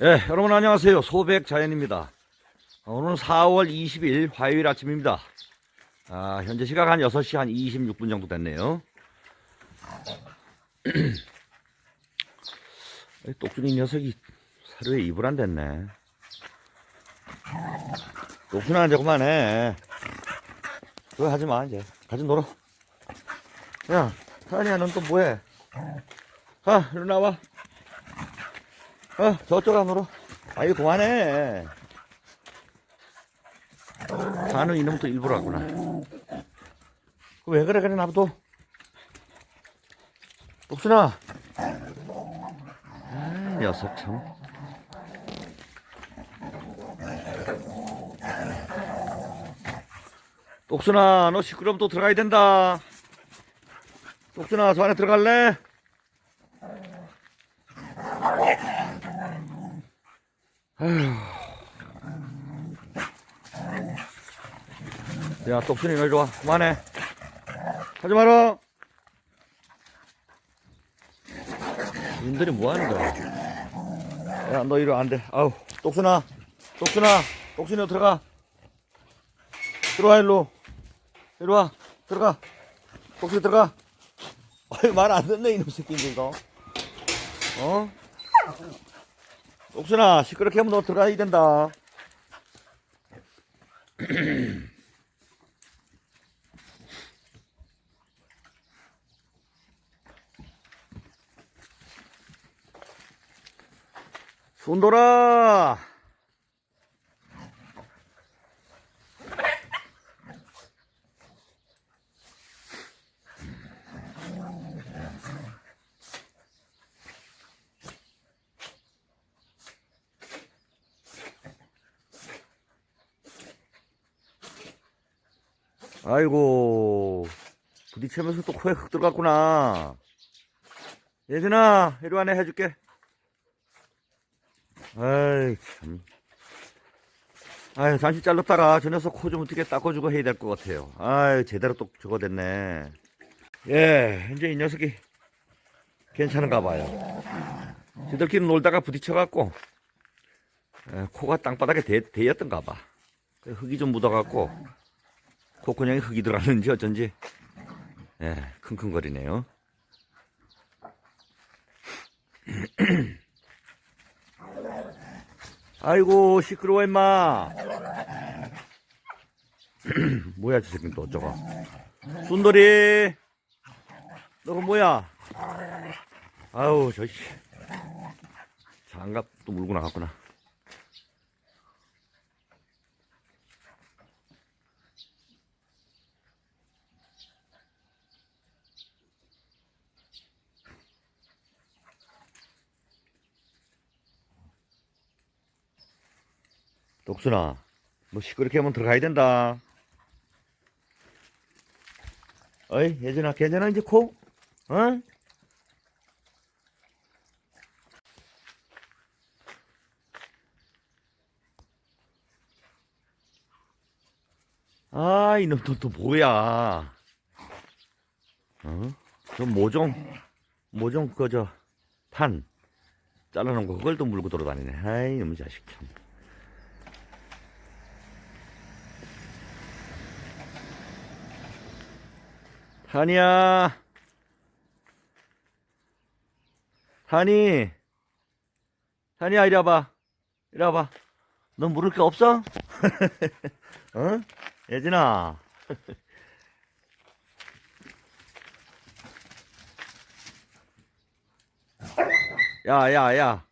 예, 여러분 안녕하세요. 소백 자연입니다. 어, 오늘은 4월 20일 화요일 아침입니다. 아, 현재 시각 한 6시 한 26분 정도 됐네요. 이 똑순이 녀석이 사료에 입을 안 됐네. 똑순아, 이제 그만해. 그거 하지 마, 이제. 가지 놀아. 야, 하은이야, 넌 또 뭐해? 가, 이리 나와. 어, 저쪽 안으로. 아이, 그만해. 자는 이놈도 일부러 하구나. 그왜 그래, 그래, 나부터. 복순아. 아, 녀석 참. 똑순아, 너 시끄러우면 또 들어가야 된다. 똑순아, 저 안에 들어갈래? 야, 똑순이 너 이리 와. 그만해. 하지 마라. 님들이 뭐 하는 거야? 야, 너 이리 와, 안 돼. 아우, 똑순아. 똑순아. 똑순이 너 들어가. 들어와, 일로. 이리 와. 들어가. 똑순이 들어가. 어이, 말 안 듣네, 이놈 새끼인데, 이거. 어? 옥순아 시끄럽게 하면 너 들어가야 된다. 손돌아 아이고 부딪히면서 또 코에 흙 들어갔구나. 예진아 이리 와내 해줄게. 아이 참. 아유 잠시 잘랐다가 저 녀석 코 좀 어떻게 닦아주고 해야 될 것 같아요. 아유 제대로 또 저거 됐네. 예 이제 이 녀석이 괜찮은가 봐요. 지들끼리 놀다가 부딪혀갖고 에, 코가 땅바닥에 대, 대였던가 봐. 흙이 좀 묻어갖고 콧구멍에 흙이 들어갔는지 어쩐지 예, 킁킁거리네요. 아이고 시끄러워 임마. 뭐야 저 새끼 또 저거. 순돌이. 너그 뭐야? 아우 저씨. 장갑 또 물고 나갔구나. 독순아, 뭐 시끄럽게 하면 들어가야 된다. 어이, 예전아, 괜찮아, 이제 코? 어? 아, 이놈 또, 또 뭐야. 어? 저 모종, 모종, 그, 저, 판. 잘라놓은 거, 그걸 또 물고 돌아다니네. 아이, 이놈 자식 참. 한이야. 한이. 한이야, 이리 와봐. 이리 와봐. 너 물을 게 없어? 어? 예진아. 야, 야, 야.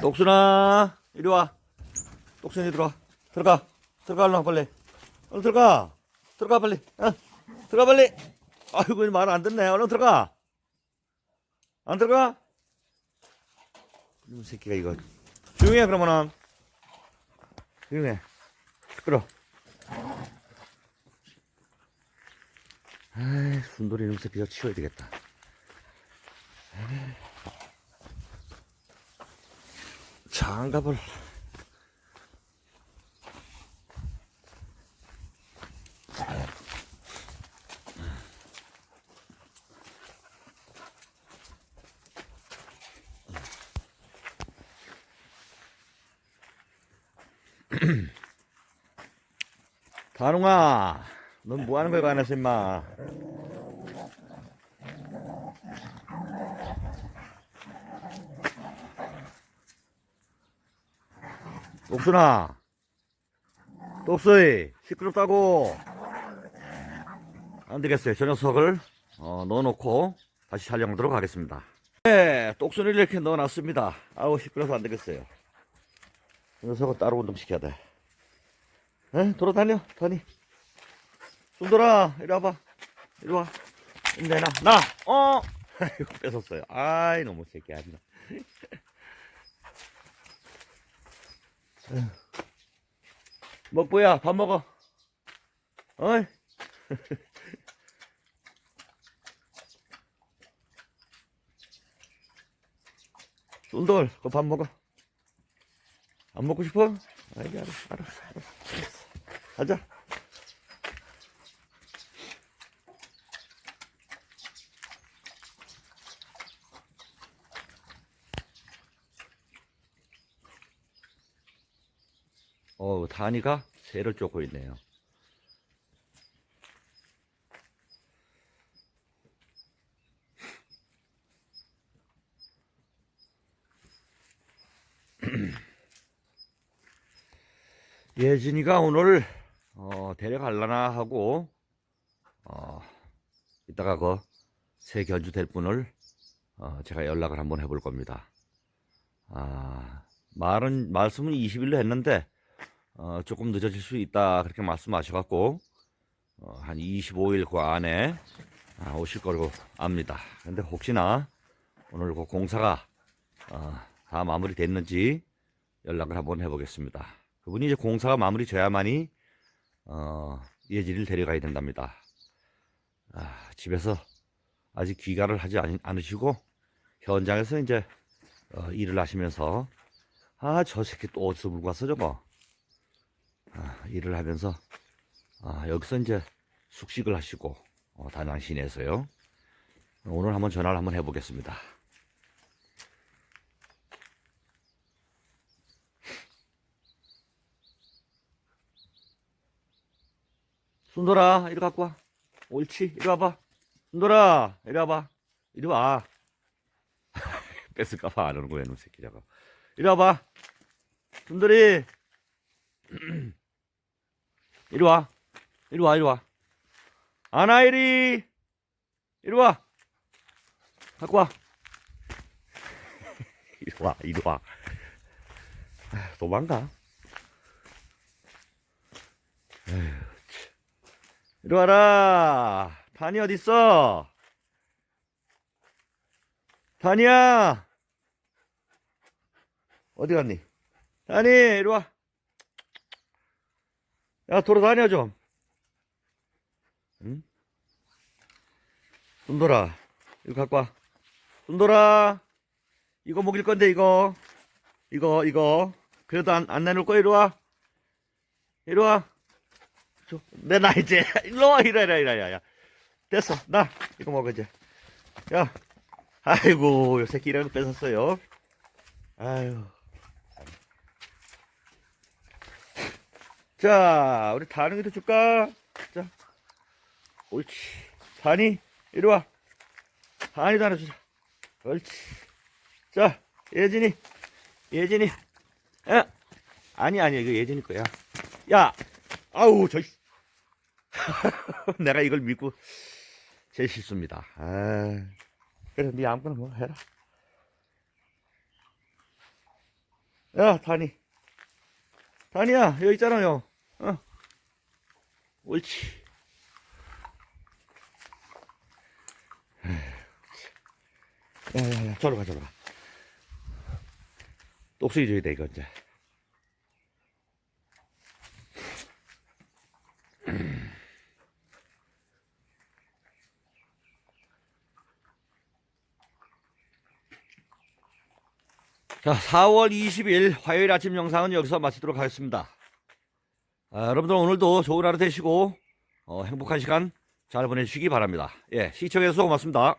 똑순아, 이리 와. 똑순이 들어와. 들어가. 들어가, 얼른 빨리. 얼른 들어가. 들어가, 빨리. 어? 들어가, 빨리. 아이고, 말 안 듣네. 얼른 들어가. 안 들어가? 이놈 새끼가 이거. 조용히 해, 그러면은. 조용히 해. 시끄러. 아이, 순돌이 놈 새끼 저 치워야 되겠다. 장갑을. 다롱아, 넌 뭐 하는 거야, 가나서 임마. 옥순아, 똑수이, 시끄럽다고. 안 되겠어요. 저 녀석을 어, 넣어놓고 다시 촬영하도록 하겠습니다. 네, 똑순이를 이렇게 넣어놨습니다. 아우, 시끄러워서 안 되겠어요. 저 녀석을 따로 운동시켜야 돼. 에? 돌아다녀, 더니. 손돌아, 이리 와봐. 이리 와. 내놔, 나! 어! 아이고, 뺏었어요. 아이, 너무 새끼 아니야. 먹보야, 밥 먹어. 어이? 손돌, 그거 밥 먹어. 안 먹고 싶어? 아이, 알았어, 알았어. 알았어. 가자. 어, 다니가 새를 쫓고 있네요. 예진이가 오늘 어, 데려갈라나 하고 어, 이따가 그새 견주 될 분을 어, 제가 연락을 한번 해볼 겁니다. 아, 말은 말씀은 20일로 했는데 어, 조금 늦어질 수 있다 그렇게 말씀하셔갖고 어, 한 25일 그 안에 아, 오실 거라고 압니다. 근데 혹시나 오늘 그 공사가 어, 다 마무리됐는지 연락을 한번 해보겠습니다. 그분이 이제 공사가 마무리돼야만이 어, 예진이를 데려가야 된답니다. 아, 집에서 아직 귀가를 하지 않, 않으시고 현장에서 이제 어, 일을 하시면서 아 저 새끼 또 어디서 물고 왔어 저거 아, 일을 하면서 아, 여기서 이제 숙식을 하시고 어, 다낭 시내에서요 오늘 한번 전화를 한번 해보겠습니다. 순돌아 이리 갖고 와 옳지 이리 와봐 순돌아 이리 와봐 이리 와 뺏을까봐 안 오는 거야, 놈 새끼 저거. 이리 와봐. 순돌이. 이리 와. 이리 와, 이리 와. 아나이리. 이리 와. 갖고 와. 이리 와, 이리 와. 아, 도망가. 에휴, 참. 이리 와라. 단이 어딨어? 단이야! 어디 갔니? 단이, 이리 와. 야, 돌아다녀 좀. 응? 순돌아, 이거 갖고 와. 순돌아, 이거 먹일 건데, 이거. 이거, 이거. 그래도 안, 안 내놓을 거야, 이리 와. 이리 와. 줘. 내놔, 이제. 일로 와, 이리 와, 이리 와, 이리 와. 야. 됐어. 나, 이거 먹어, 이제. 야. 아이고, 요 새끼 이런 거 뺏었어요. 아유. 자, 우리 다능이도 줄까? 자, 옳지. 다니, 이리 와. 다니도 하나 주자. 옳지. 자, 예진이, 예진이. 야, 아니, 아니, 이거 예진이 거야. 야, 아우, 저, 내가 이걸 믿고, 제 실수입니다. 아. 그래, 네 아무거나 뭐 해라. 야, 다니. 다니야, 여기 있잖아요. 어. 옳지. 야야야, 저로 가, 저로 가. 똑수기 줘야 돼, 이거 이제. 자, 4월 20일 화요일 아침 영상은 여기서 마치도록 하겠습니다. 아, 여러분들 오늘도 좋은 하루 되시고 어, 행복한 시간 잘 보내주시기 바랍니다. 예, 시청해주셔서 고맙습니다.